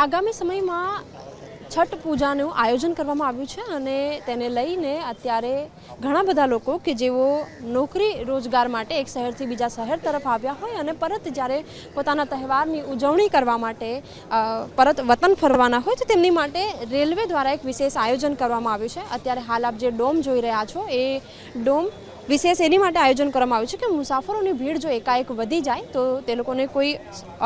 આગામી સમયમાં છઠ પૂજાનું આયોજન કરવામાં આવ્યું છે અને તેને લઈને અત્યારે ઘણા બધા લોકો કે જેઓ નોકરી રોજગાર માટે એક શહેરથી બીજા શહેર તરફ આવ્યા હોય અને પરત જ્યારે પોતાના તહેવારની ઉજવણી કરવા માટે પરત વતન ફરવાના હોય તો તેમની માટે રેલવે દ્વારા એક વિશેષ આયોજન કરવામાં આવ્યું છે. અત્યારે હાલ આપ જે ડોમ જોઈ રહ્યા છો એ ડોમ વિશેષ એની માટે આયોજન કરવામાં આવ્યું છે કે મુસાફરોની ભીડ જો એકાએક વધી જાય, તો તે લોકોને કોઈ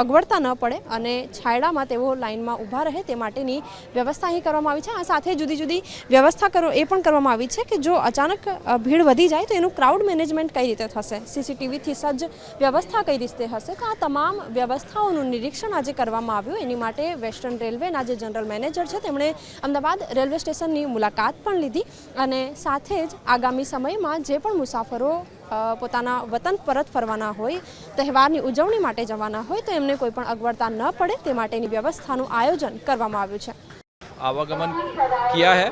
અગવડતા ન પડે અને છાયડામાં તેઓ લાઇનમાં ઊભા રહે તે માટેની વ્યવસ્થા અહીં કરવામાં આવી છે. આ સાથે જુદી જુદી વ્યવસ્થા કરો, એ પણ કરવામાં આવી છે કે જો અચાનક ભીડ વધી જાય, તો એનું ક્રાઉડ મેનેજમેન્ટ કઈ રીતે થશે? સીસીટીવીથી સજ્જ વ્યવસ્થા કઈ રીતે હશે? તો આ તમામ વ્યવસ્થાઓનું નિરીક્ષણ આજે કરવામાં આવ્યું. એની માટે વેસ્ટર્ન રેલવેના જે જનરલ મેનેજર છે, તેમણે અમદાવાદ રેલવે સ્ટેશનની મુલાકાત પણ લીધી અને સાથે જ આગામી સમયમાં જે પણ મુસાફરો અ, પોતાના વતન પરત ફરવાના હોય તહેવારની ઉજવણી માટે જવાના હોય તો એમને કોઈ પણ અગવડતા ન પડે તે માટેની વ્યવસ્થાનું આયોજન કરવામાં આવ્યું છે आवागमन किया है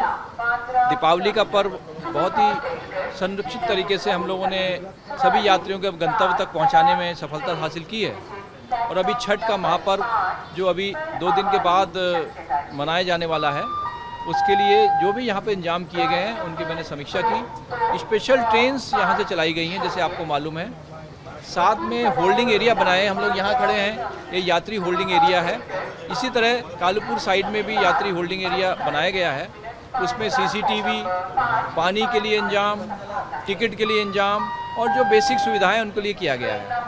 दीपावली का पर्व बहुत ही संरक्षित तरीके से हम लोगों ने सभी यात्रियों के गंतव्य तक पहुंचाने में सफलता हासिल की है और अभी छठ का महापर्व जो अभी दो दिन के बाद अ, मनाया जाने वाला है उसके लिए जो भी यहाँ पे इंतज़ाम किए गए हैं, उनकी मैंने समीक्षा की। स्पेशल ट्रेन्स यहाँ से चलाई गई हैं, जैसे आपको मालूम है। साथ में होल्डिंग एरिया बनाए हम लोग यहाँ खड़े हैं। ये यात्री होल्डिंग एरिया है। इसी तरह कालूपुर साइड में भी यात्री होल्डिंग एरिया बनाया गया है। उसमें सीसीटीवी पानी के लिए इंजाम, टिकट के लिए इंजाम और जो बेसिक सुविधाएँ उनके लिए किया गया है।